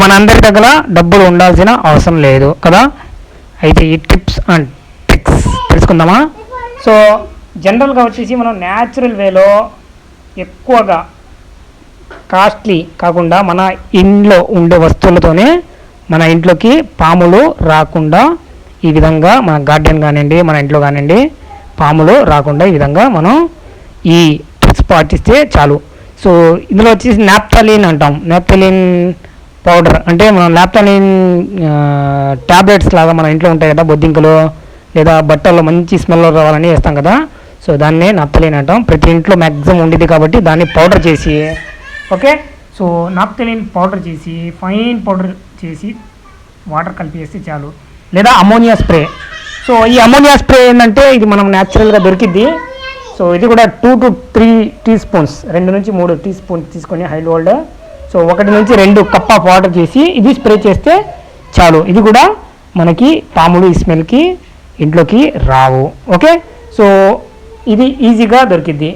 మన అందరి దగ్గర డబ్బులు ఉండాల్సిన అవసరం లేదు కదా? అయితే ఈ టిప్స్ అండ్ ట్రిక్స్ తెలుసుకుందామా? సో జనరల్గా వచ్చేసి మనం న్యాచురల్ వేలో ఎక్కువగా కాస్ట్లీ కాకుండా మన ఇంట్లో ఉండే వస్తువులతోనే మన ఇంట్లోకి పాములు రాకుండా ఈ విధంగా మన గార్డెన్ కానివ్వండి మన ఇంట్లో కానివ్వండి పాములు రాకుండా ఈ విధంగా మనం ఈ టిప్స్ పాటిస్తే చాలు. సో ఇందులో వచ్చేసి నాప్థలిన్ అంటాం. Naphthalene powder. అంటే మనం నాప్థలిన్ ట్యాబ్లెట్స్ లాగా మన ఇంట్లో ఉంటాయి కదా బొద్దింకలు లేదా బట్టల్లో మంచి స్మెల్ రావాలని వేస్తాం కదా. సో దాన్నే నాప్తలిన్ అంటాం. ప్రతి ఇంట్లో మ్యాక్సిమం ఉండేది కాబట్టి దాన్ని పౌడర్ చేసి ఓకే? సో నాప్థలిన్ పౌడర్ చేసి ఫైన్ పౌడర్ చేసి వాటర్ కలిపేస్తే చాలు. లేదా అమోనియా స్ప్రే. సో ఈ అమోనియా స్ప్రే ఏంటంటే ఇది మనం న్యాచురల్గా దొరికిద్ది. సో ఇది కూడా two to three teaspoons రెండు నుంచి మూడు టీ స్పూన్స్ తీసుకొని హై లోల్డ్ సో ఒకటి నుంచి రెండు కప్ ఆఫ్ వాటర్ చేసి ఇది స్ప్రే చేస్తే చాలు. ఇది కూడా మనకి పాములు ఈ స్మెల్కి ఇంట్లోకి రావు. ఓకే? సో ఇది ఈజీగా దొరికిద్ది.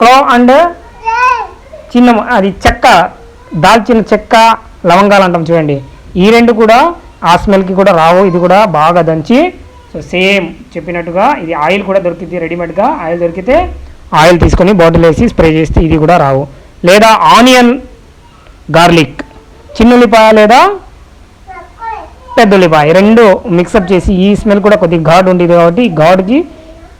క్లో అండ్ చిన్న అది చెక్క దాల్చిన చెక్క లవంగాలు అంటాం చూడండి. ఈ రెండు కూడా ఆ స్మెల్కి కూడా రావు. ఇది కూడా బాగా దంచి సో సేమ్ చెప్పినట్టుగా ఇది ఆయిల్ కూడా దొరికింది రెడీమేడ్గా ఆయిల్ దొరికితే ఆయిల్ తీసుకొని బాటిల్ వేసి స్ప్రే చేస్తే ఇది కూడా రావు. లేదా ఆనియన్ గార్లిక్. చిన్నుల్లిపాయ లేదా? పెద్ద ఉల్లిపాయ. రెండు మిక్సప్ చేసి ఈ స్మెల్ కూడా కొద్దిగా ఘాట్ ఉండేది కాబట్టి ఈ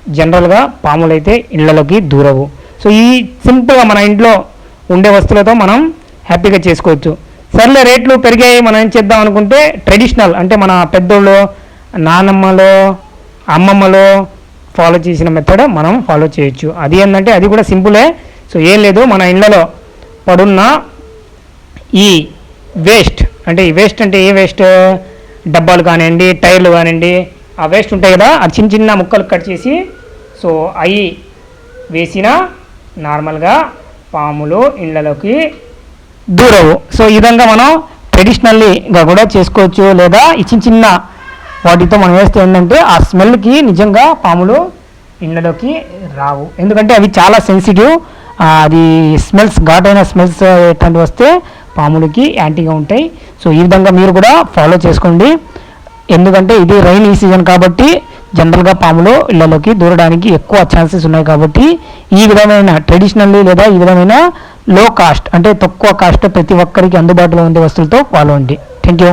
జనరల్గా పాములు అయితే ఇళ్ళలోకి దూరవు. సో ఈ సింపుల్గా మన ఇంట్లో ఉండే వస్తువులతో మనం హ్యాపీగా చేసుకోవచ్చు. సర్లే రేట్లు పెరిగాయి. మనం ఏం చేద్దాం అనుకుంటే ట్రెడిషనల్ అంటే మన పెద్దోళ్ళు నానమ్మలో అమ్మమ్మలో ఫాలో చేసిన మెథడ్ మనం ఫాలో చేయొచ్చు. అది ఏంటంటే అది కూడా సింపులే సో ఏం లేదు. మన ఇళ్ళలో పడున్న ఈ వేస్ట్ అంటే ఈ వేస్ట్ అంటే ఏ వేస్ట్ డబ్బాలు కానివ్వండి టైర్లు కానివ్వండి ఆ వేస్ట్ ఉంటాయి కదా ఆ చిన్న చిన్న ముక్కలు కట్ చేసి సో అవి వేసిన నార్మల్గా పాములు ఇళ్ళలోకి దూరవు. సో ఈ విధంగా మనం ట్రెడిషనల్లీగా కూడా చేసుకోవచ్చు. లేదా ఈ చిన్న చిన్న వాటితో మనం వేస్తే ఏంటంటే ఆ స్మెల్కి నిజంగా పాములు ఇళ్ళలోకి రావు. ఎందుకంటే అవి చాలా సెన్సిటివ్ అది స్మెల్స్ ఘాటైన స్మెల్స్ ఎట్లాంటివి వస్తే పాములకి యాంటీగా ఉంటాయి. సో ఈ విధంగా మీరు కూడా ఫాలో చేసుకోండి. ఎందుకంటే ఇది రైనీ సీజన్ కాబట్టి జనరల్గా పాములు ఇళ్ళలోకి దూరడానికి ఎక్కువ ఛాన్సెస్ ఉన్నాయి కాబట్టి ఈ విధమైన ట్రెడిషనల్లీ లేదా ఈ విధమైన లో కాస్ట్ అంటే తక్కువ కాస్ట్ ప్రతి ఒక్కరికి అందుబాటులో ఉండే వస్తువులతో ఫాలో అండి. Thank you